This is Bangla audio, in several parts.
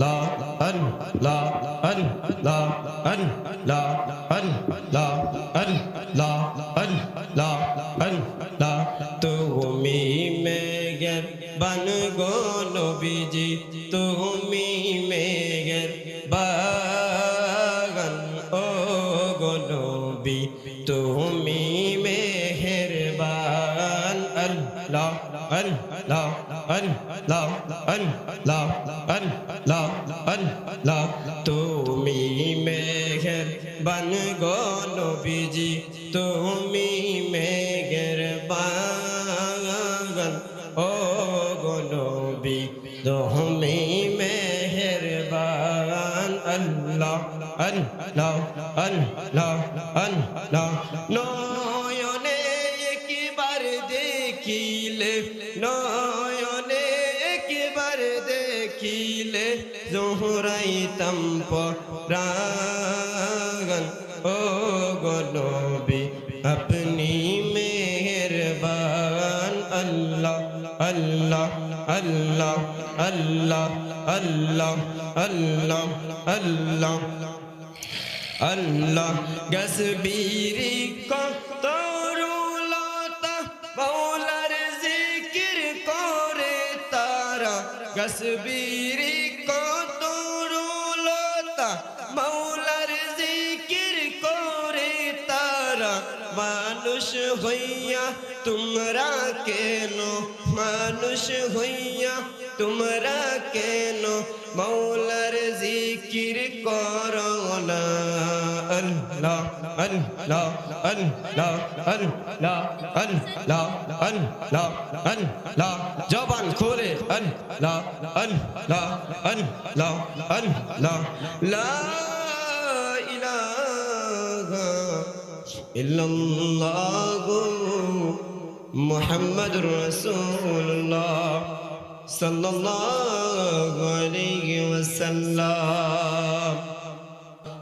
লা আন লা আন লা আন লা আন লা আন লা আন লা আন, লা তুমি মেঘের বান গো নবীজি, তুমি মেঘের বাগান, ও গো নবী, তুমি মেহেরবান আল্লাহ। أن لا أن لا أن لا أن لا أن لا তুমি মেঘের বান গো নবীজি তুমি মেঘের বাগান ও গো নবী তুমি মেঘের বাগান আল্লাহ আল্লাহ আল্লাহ আল্লাহ দেখি নয়নে একবার দেখিলে জোহরাইতাম পরাগন। ও গনবী আপনি মেহরবান। আল্লাহ আল্লাহ আল্লাহ আল্লাহ আল্লাহ আল্লাহ আল্লাহ। আল্লাহ গসবিরি কতরুলতা তারা গসবিরি কতরুলতা মৌলার জিকির করে তারা। মানুষ হইয়া তোমরা কেন, মানুষ হইয়া তোমরা কেন মৌলার জিকির করো না? لا أن لا أن لا أن لا أن لا أن لا أن لا جبان كوري أن لا أن لا أن لا أن لا لا إله إلا الله محمد رسول الله صلى الله عليه وسلم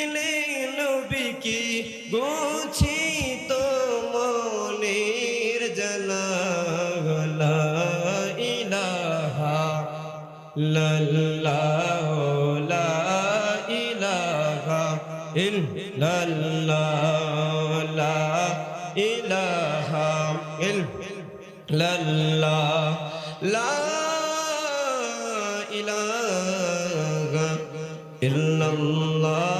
দেখিলে নবীকে গুছিত মনের জ্বালা লা ইলাহা লাল্লাহ লা ইলাহা ইল্লাল্লাহ লা ইলাহা ইল্লাল্লাহ।